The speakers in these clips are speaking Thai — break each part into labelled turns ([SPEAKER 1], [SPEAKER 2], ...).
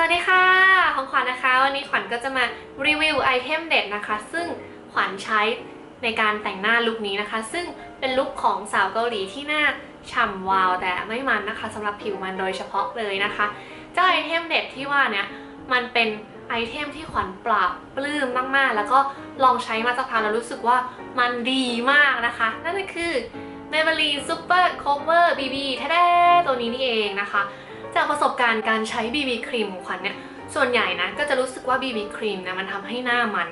[SPEAKER 1] วัสดีค่ะ ของขวัญนะคะ วันนี้ขวัญก็จะมารีวิวไอเทมเด็ดนะคะ ซึ่งขวัญใช้ในการแต่งหน้าลุคนี้นะคะ ซึ่งเป็นลุคของสาวเกาหลีที่หน้าฉ่ำวาวแต่ไม่มันนะคะสำหรับผิวมันโดยเฉพาะเลยนะคะ เจ้าไอเทมเด็ดที่ว่าเนี่ยมันเป็นไอเทมที่ขวัญปราบปลื้มมากๆ แล้วก็ลองใช้มาสักพักแล้วรู้สึกว่ามันดีมากนะคะ นั่นก็คือ Maybelline Super Cover BB แท้ๆตัวนี้นี่เองนะคะ จากประสบการณ์การใช้ BB ครีมของขวัญเนี่ย ส่วนใหญ่นะก็จะรู้สึกว่า BB ครีมเนี่ยมันทำให้หน้ามัน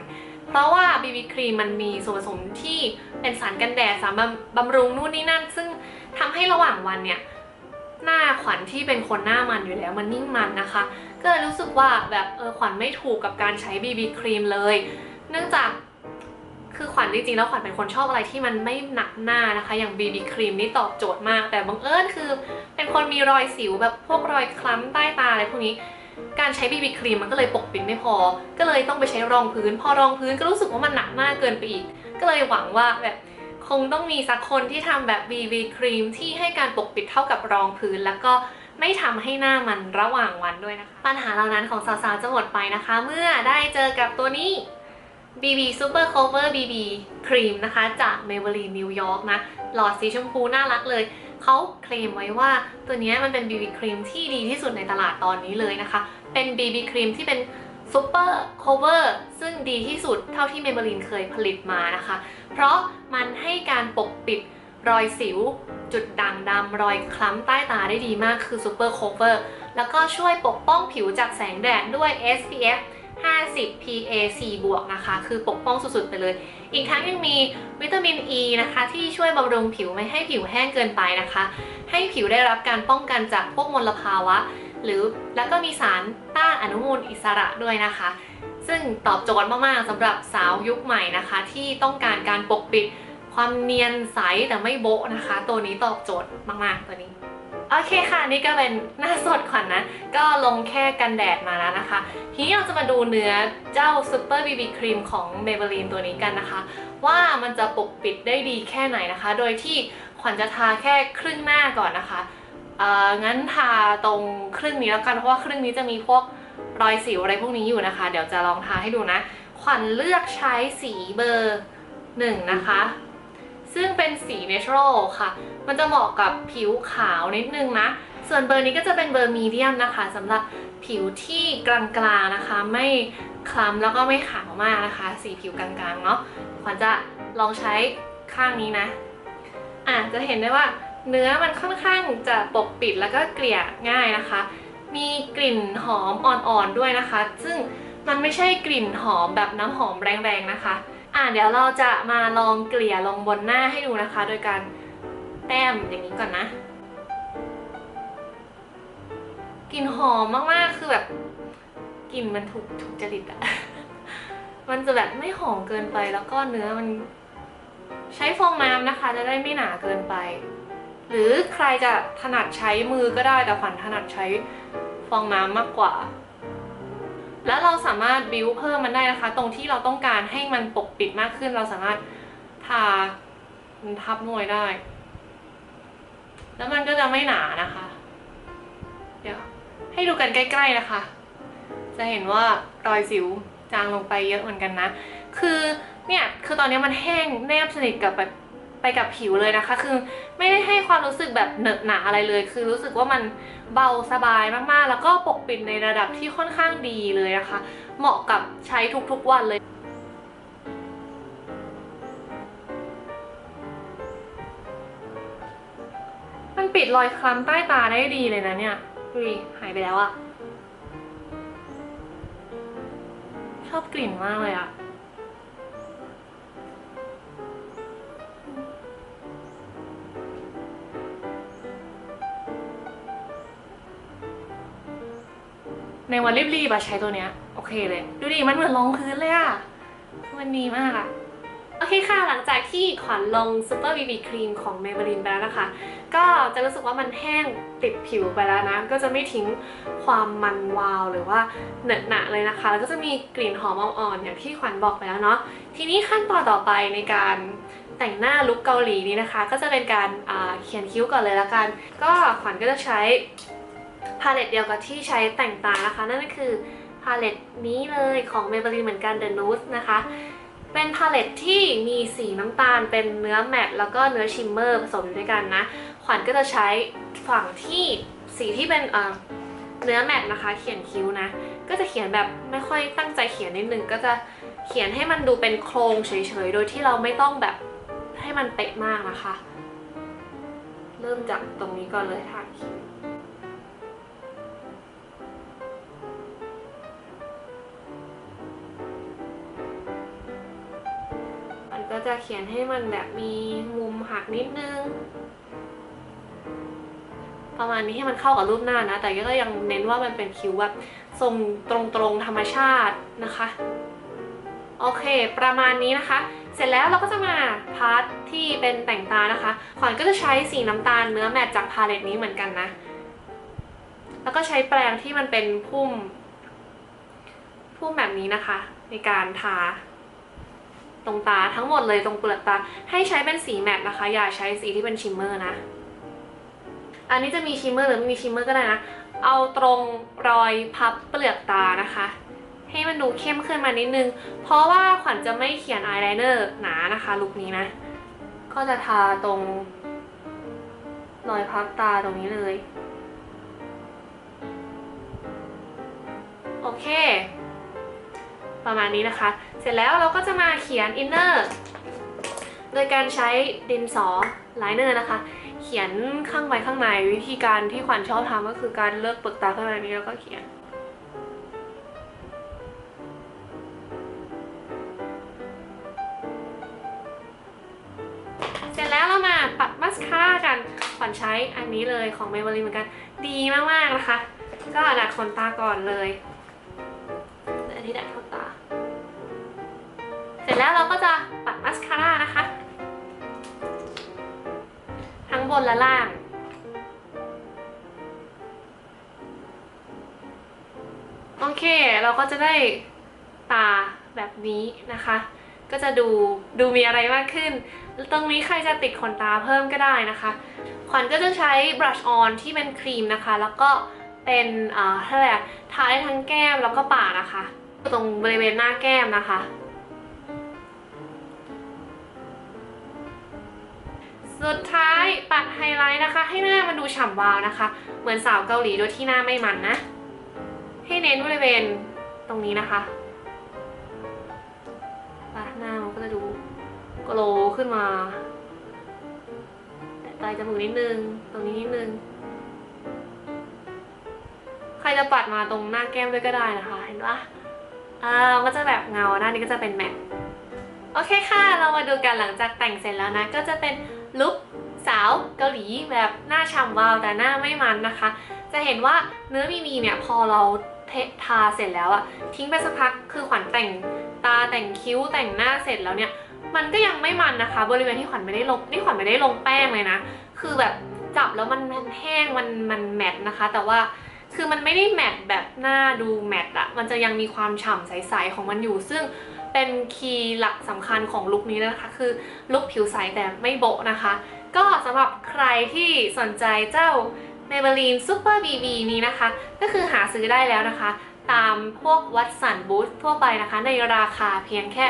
[SPEAKER 1] เพราะว่า BB ครีมมันมีส่วนผสมที่เป็นสารกันแดดสารบำบำรุงนู่นนี่นั่น ซึ่งทำให้ระหว่างวันเนี่ยหน้าขวัญที่เป็นคนหน้ามันอยู่แล้วมันนิ่งมันนะคะ ก็เลยรู้สึกว่าแบบเออขวัญไม่ถูกกับการใช้ BB ครีมเลย เนื่องจาก คือขวัญจริงๆแล้วขวัญเป็นคนชอบอะไรที่มันไม่หนักหน้านะคะ อย่าง BB ครีมนี่ตอบโจทย์มาก แต่บังเอิญคือ เป็นคนมีรอยสิวแบบพวกรอยคล้ำใต้ตาอะไรพวกนี้ การใช้ BB ครีมมันก็เลยปกปิดไม่พอ ก็เลยต้องไปใช้รองพื้น พอรองพื้นก็รู้สึกว่ามันหนักหน้าเกินไปอีก ก็เลยหวังว่าแบบคงต้องมีสักคนที่ทำแบบ BB ครีมที่ให้การปกปิดเท่ากับรองพื้น แล้วก็ไม่ทำให้หน้ามันระหว่างวันด้วยนะคะ ปัญหาเหล่านั้นของสาวๆจะหมดไปนะคะ เมื่อได้เจอกับตัวนี้ BB Super Cover BB ครีมนะคะ จาก Maybelline New York นะ หลอดสีชมพูน่ารักเลย เขาเคลมไว้ว่าตัวนี้มันเป็น BB ครีมที่ดีที่สุดในตลาดตอนนี้เลยนะคะ เป็น BB ครีมที่เป็น Super Cover ซึ่งดีที่สุดเท่าที่ Maybelline เคยผลิตมานะคะ เพราะมันให้การปกปิดรอยสิว จุดด่างดำรอยคล้ำใต้ตาได้ดีมากคือ Super Cover แล้วก็ช่วยปกป้องผิวจากแสงแดดด้วย SPF 50 PA 4บวกนะคะ คือปกป้องสุดๆไปเลย อีกทั้งยังมีวิตามิน E นะคะ ที่ช่วยบำรุงผิวไม่ให้ผิวแห้งเกินไปนะคะ ให้ผิวได้รับการป้องกันจากพวกมลภาวะ หรือแล้วก็มีสารต้านอนุมูลอิสระด้วยนะคะ ซึ่งตอบโจทย์มากๆสำหรับสาวยุคใหม่นะคะ ที่ต้องการการปกปิดความเนียนใสแต่ไม่โบ๊ะนะคะ ตัวนี้ตอบโจทย์มากๆตัวนี้โอเคค่ะ นี่ก็เป็นหน้าสดขวัญนนะ ก็ลงแค่กันแดดมาแล้วนะคะ ทีนี้เราจะมาดูเนื้อเจ้า Super BB ครีมของ Maybelline ตัวนี้กันนะคะ ว่ามันจะปกปิดได้ดีแค่ไหนนะคะ โดยที่ขวัญจะทาแค่ครึ่งหน้าก่อนนะคะเอ่องั้นทาตรงครึ่งนี้แล้วกันเพราะว่าครึ่งนี้จะมีพวกรอยสิวอะไรพวกนี้อยู่นะคะ เดี๋ยวจะลองทาให้ดูนะ ขวัญเลือกใช้สีเบอร์หนึ่งนะคะ ซึ่งเป็นสี natural ค่ะ มันจะเหมาะกับผิวขาวนิดนึงนะ ส่วนเบอร์นี้ก็จะเป็นเบอร์มีเดียมนะคะสำหรับผิวที่กลางๆนะคะ ไม่คล้ำแล้วก็ไม่ขาวมากนะคะ สีผิวกลางๆเนาะขวัญจะลองใช้ข้างนี้นะอะจะเห็นได้ว่าเนื้อมันค่อนข้างจะปกปิดแล้วก็เกลี่ยง่ายนะคะ มีกลิ่นหอมอ่อนๆด้วยนะคะ ซึ่งมันไม่ใช่กลิ่นหอมแบบน้ำหอมแรงๆนะคะ อะเดี๋ยวเราจะมาลองเกลี่ยลงบนหน้าให้ดูนะคะ โดยการแต้มอย่างนี้ก่อนนะ กลิ่นหอมมากๆ คือแบบกลิ่นมันถูกถูกจริตอะมันจะแบบไม่หอมเกินไปแล้วก็เนื้อมัน ใช้ฟองน้ำนะคะ จะได้ไม่หนาเกินไป หรือใครจะถนัดใช้มือก็ได้แต่ฝันถนัดใช้ฟองน้ำมากกว่า แล้วเราสามารถบิวเพิ่มมันได้นะคะ ตรงที่เราต้องการให้มันปกปิดมากขึ้น เราสามารถทามันทับหน่วยได้ แล้วมันก็จะไม่หนานะคะ ให้ดูกันใกล้ๆนะคะ จะเห็นว่ารอยสิวจางลงไปเยอะเหมือนกันนะ คือเนี่ยคือตอนนี้มันแห้งแนบสนิทกับแบบไปกับผิวเลยนะคะ คือไม่ได้ให้ความรู้สึกแบบเหนอะหนาอะไรเลย คือรู้สึกว่ามันเบาสบายมากๆ แล้วก็ปกปิดในระดับที่ค่อนข้างดีเลยนะคะ เหมาะกับใช้ทุกๆวันเลยมันปิดรอยคล้ำใต้ตาได้ดีเลยนะเนี่ย ดูดิหายไปแล้วอะชอบกลิ่นมากเลยอะในวันรีบๆอะใช้ตัวเนี้ย โอเคเลย ดูดิมันเหมือนรองพื้นเลยอะมันดีมากอะ เคค่ะ หลังจากที่ขวัญลง Super BB Cream ของ Maybelline ไปแล้วนะคะ ก็จะรู้สึกว่ามันแห้งติดผิวไปแล้วนะ ก็จะไม่ทิ้งความมันวาวหรือว่าเหนอะหนะเลยนะคะ แล้วก็จะมีกลิ่นหอมอ่อนๆอย่างที่ขวัญบอกไปแล้วเนาะ ทีนี้ขั้นตอนต่อไปในการแต่งหน้าลุคเกาหลีนี้นะคะ ก็จะเป็นการเขียนคิ้วก่อนเลยละกัน ก็ขวัญก็จะใช้พาเลตเดียวกับที่ใช้แต่งตานะคะ นั่นก็คือพาเลตนี้เลยของ Maybelline เหมือนกัน The Nude นะคะ เป็นพาเลตที่มีสีน้ำตาลเป็นเนื้อแมตแล้วก็เนื้อชิมเมอร์ผสมอยู่ด้วยกันนะ ขวัญก็จะใช้ฝั่งที่สีที่เป็นเอ่อเนื้อแมตนะคะ เขียนคิ้วนะ ก็จะเขียนแบบไม่ค่อยตั้งใจเขียนนิดนึง ก็จะเขียนให้มันดูเป็นโครงเฉยๆ โดยที่เราไม่ต้องแบบให้มันเป๊ะมากนะคะ เริ่มจากตรงนี้ก่อนเลยทาคิ้ว เขียนให้มันแบบมีมุมหักนิดนึง ประมาณนี้ให้มันเข้ากับรูปหน้านะ แต่ก็ยังเน้นว่ามันเป็นคิ้วแบบทรงตรงๆธรรมชาตินะคะโอเค ประมาณนี้นะคะ เสร็จแล้วเราก็จะมาพาร์ทที่เป็นแต่งตานะคะขวัญก็จะใช้สีน้ำตาลเนื้อแมตต์จากพาเลตนี้เหมือนกันนะ แล้วก็ใช้แปรงที่มันเป็นพุ่ม พุ่มแบบนี้นะคะ ในการทา ตรงตาทั้งหมดเลยตรงเปลือกตา ให้ใช้เป็นสีแมตต์นะคะ อย่าใช้สีที่เป็นชิมเมอร์นะ อันนี้จะมีชิมเมอร์หรือไม่มีชิมเมอร์ก็ได้นะ เอาตรงรอยพับเปลือกตานะคะ ให้มันดูเข้มขึ้นมานิดนึง เพราะว่าขวัญจะไม่เขียนอายไลเนอร์หนานะคะลุคนี้นะ ก็จะทาตรงรอยพับตาตรงนี้เลย โอเค ประมาณนี้นะคะ เสร็จแล้วเราก็จะมาเขียนอินเนอร์โดยการใช้ดินสอไลเนอร์นะคะ เขียนข้างไวข้างในวิธีการที่ขวัญชอบทำก็คือการเลือกเปลือกตาข้างในนี้แล้วก็เขียนเสร็จแล้วเรามาปัดมัสคาร่ากันขวัญใช้อันนี้เลยของ Maybelline เหมือนกัน ดีมากๆนะคะ ก็ดัดขนตาก่อนเลยอันนี้ดัดขนตาเสร็จ แล้วเราก็จะปัดมัสคาร่านะคะ ทั้งบนและล่างโอเค เราก็จะได้ตาแบบนี้นะคะ ก็จะดูดูมีอะไรมากขึ้น ตรงนี้ใครจะติดขนตาเพิ่มก็ได้นะคะ ขวัญก็จะใช้บรัชออนที่เป็นครีมนะคะ แล้วก็เป็นเอ่อเท่าไหร่อะทาได้ทั้งแก้มแล้วก็ปากนะคะ ตรงบริเวณหน้าแก้มนะคะ สุดท้ายปัดไฮไลท์นะคะ ให้หน้ามันดูฉ่ำวาวนะคะ เหมือนสาวเกาหลีโดยที่หน้าไม่มันนะ ให้เน้นบริเวณตรงนี้นะคะปะหน้ามันก็จะดูโกลขึ้นมาแต่ปลายจมูกนิดนึง ตรงนี้นิดนึง ใครจะปัดมาตรงหน้าแก้มด้วยก็ได้นะคะ เห็นปะอ่ามันก็จะแบบเงาหน้านี้ก็จะเป็นแมทโอเคค่ะ เรามาดูกันหลังจากแต่งเสร็จแล้วนะ ก็จะเป็น ลุคสาวเกาหลีแบบหน้าฉ่ำวาวแต่หน้าไม่มันนะคะ จะเห็นว่าเนื้อมีมีเนี่ยพอเราเททาเสร็จแล้วอะทิ้งไปสักพักคือขวัญแต่งตาแต่งคิ้วแต่งหน้าเสร็จแล้วเนี่ยมันก็ยังไม่มันนะคะ บริเวณที่ขวัญไม่ได้ลงนี่ขวัญไม่ได้ลงแป้งเลยนะ คือแบบจับแล้วมันแห้งมันมันแมตต์นะคะ แต่ว่าคือมันไม่ได้แมตต์แบบหน้าดูแมตต์อะมันจะยังมีความฉ่ำใสๆของมันอยู่ซึ่ง เป็นคีย์หลักสำคัญของลุคนี้นะคะ คือลุคผิวใสแต่ไม่โบะนะคะ ก็สำหรับใครที่สนใจเจ้า Maybelline Super BB นี้นะคะ ก็คือหาซื้อได้แล้วนะคะ ตามพวกวัดสันบูธทั่วไปนะคะ ในราคาเพียงแค่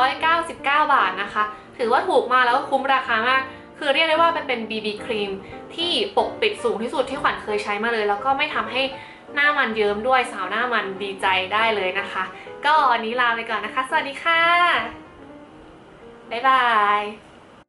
[SPEAKER 1] 299 บาทนะคะ ถือว่าถูกมากแล้วก็คุ้มราคามาก คือเรียกได้ว่ามันเป็น BB ครีมที่ปกปิดสูงที่สุดที่ขวัญเคยใช้มาเลย แล้วก็ไม่ทำให้หน้ามันเยิ้มด้วยสาวหน้ามันดีใจได้เลยนะคะ ก็วันนี้ลาไปก่อนนะคะ สวัสดีค่ะ บ๊ายบาย